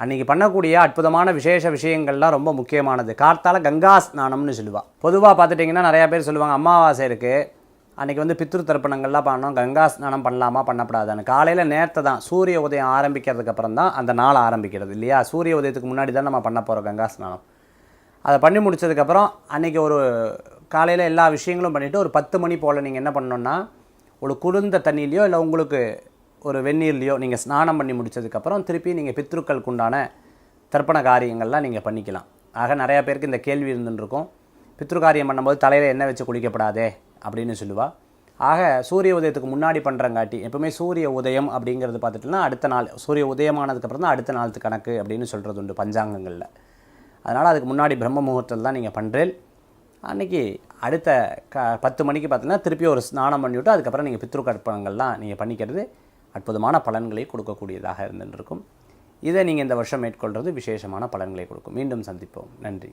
அன்றைக்கி பண்ணக்கூடிய அற்புதமான விசேஷ விஷயங்கள்லாம் ரொம்ப முக்கியமானது. கார்த்தால கங்கா ஸ்நானம்னு சொல்லுவாள் பொதுவாக பார்த்துட்டிங்கன்னா நிறையா பேர் சொல்லுவாங்க அமாவாசை இருக்குது அன்றைக்கி வந்து பித்ரு தர்ப்பணங்கள்லாம் பண்ணோம் கங்கா ஸ்நானம் பண்ணலாமா? பண்ணப்படாதான்னு. காலையில் நேரத்தை தான் சூரிய உதயம் ஆரம்பிக்கிறதுக்கு அப்புறம் தான் அந்த நாள் ஆரம்பிக்கிறது இல்லையா? சூரிய உதயத்துக்கு முன்னாடி தான் நம்ம பண்ண போகிறோம் கங்கா ஸ்நானம். அதை பண்ணி முடிச்சதுக்கப்புறம் அன்றைக்கி ஒரு காலையில் எல்லா விஷயங்களும் பண்ணிவிட்டு ஒரு பத்து மணி போல் நீங்கள் என்ன பண்ணணுன்னா ஒரு குளிர்ந்த தண்ணியிலையோ இல்லை உங்களுக்கு ஒரு வெந்நீர்லையோ நீங்கள் ஸ்நானம் பண்ணி முடிச்சதுக்கப்புறம் திருப்பி நீங்கள் பித்ருக்களுக்கு உண்டான தர்ப்பண காரியங்கள்லாம் நீங்கள் பண்ணிக்கலாம். ஆக நிறையா பேருக்கு இந்த கேள்வி இருந்துருக்கும். பித்ரு காரியம் பண்ணும்போது தலையில் எண்ணெய் வச்சு குளிக்கப்படாதே அப்படின்னு சொல்லுவா. ஆக சூரிய உதயத்துக்கு முன்னாடி பண்ணுறங்காட்டி எப்பவுமே சூரிய உதயம் அப்படிங்கிறது பார்த்துட்டோம்னா அடுத்த நாள் சூரிய உதயமானதுக்கப்புறம் தான் அடுத்த நாளுக்கு கணக்கு அப்படின்னு சொல்கிறது உண்டு பஞ்சாங்கங்களில். அதனால் அதுக்கு முன்னாடி பிரம்ம முகூர்த்தத்தில் தான் நீங்கள் பண்ணுறேன் அன்றைக்கி அடுத்த க பத்து மணிக்கு பார்த்தீங்கன்னா திருப்பி ஒரு ஸ்நானம் பண்ணிவிட்டு அதுக்கப்புறம் நீங்கள் பித்ரு கற்பனங்கள்லாம் நீங்கள் பண்ணிக்கிறது அற்புதமான பலன்களை கொடுக்கக்கூடியதாக இருந்துருக்கும் இருக்கும் இதை நீங்கள் இந்த வருஷம் மேற்கொள்வது விசேஷமான பலன்களை கொடுக்கும். மீண்டும் சந்திப்போம். நன்றி.